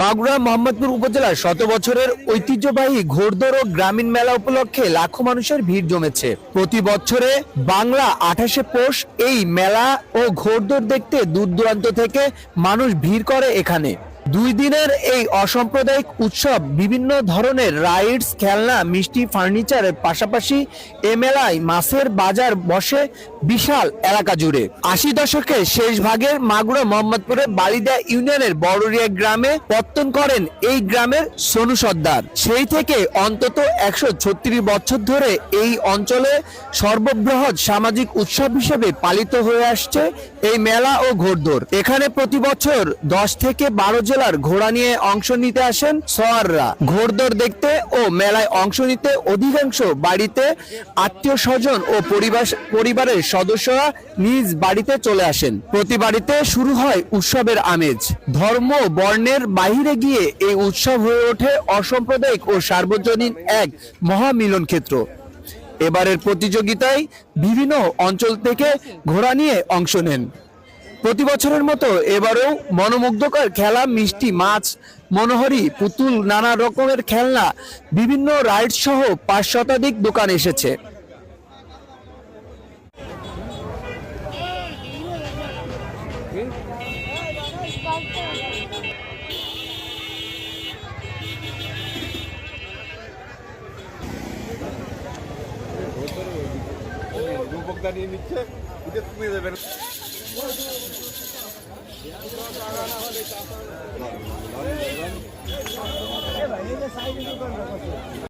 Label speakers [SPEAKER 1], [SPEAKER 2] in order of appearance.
[SPEAKER 1] মাগুরা মোহাম্মদপুর উপজেলার শত বছরের ঐতিহ্যবাহী ও গ্রামীণ মেলা উপলক্ষে লাখো মানুষের ভিড় জমেছে। প্রতি বছরে বাংলা আঠাশে পৌষ এই মেলা ও ঘোরদোর দেখতে দূর দূরান্ত থেকে মানুষ ভিড় করে এখানে। দুই দিনের এই অসাম্প্রদায়িক উৎসব বিভিন্ন ধরনের রাইডস, খেলনা, মিষ্টি ফার্নিচারের পাশাপাশি এ মেলায় মাছের বাজার বসে বিশাল এলাকা জুড়ে। আশি দশকের শেষ ভাগের মাগুরা মোহাম্মদপুরের বালিদা ইউনিয়নের বড়রিয়া গ্রামে পত্তন করেন এই গ্রামের সোনু সর্দার। সেই থেকে অন্তত একশো ছত্রিশ বছর ধরে এই অঞ্চলে সর্ববৃহৎ সামাজিক উৎসব হিসেবে পালিত হয়ে আসছে এই মেলা ও ঘোড়দৌড় এখানে প্রতি বছর দশ থেকে বারো জেলার ঘোড়া নিয়ে অংশ নিতে আসেন সোয়াররা। ঘোড়দৌড় দেখতে ও মেলায় অংশ নিতে অধিকাংশ বাড়িতে আত্মীয় স্বজন ও পরিবার পরিবারের সদস্যরা নিজ বাড়িতে চলে আসেন। প্রতি বাড়িতে শুরু হয় উৎসবের আমেজ। ধর্ম বর্ণের বাহিরে গিয়ে এই উৎসব হয়ে ওঠে অসাম্প্রদায়িক ও সার্বজনীন এক মহামিলন ক্ষেত্র। এবারের প্রতিযোগিতায় বিভিন্ন অঞ্চল থেকে ঘোড়া নিয়ে অংশ নেন। প্রতি বছরের মতো এবারেও মনোমুগ্ধকর খেলা মিষ্টি, মাছ, মনোহরি, পুতুল, নানা রকমের খেলনা, বিভিন্ন রাইড সহ পাঁচ শতাধিক দোকান এসেছে।
[SPEAKER 2] রূপক নিচ্ছে উঠে কমে যাবেন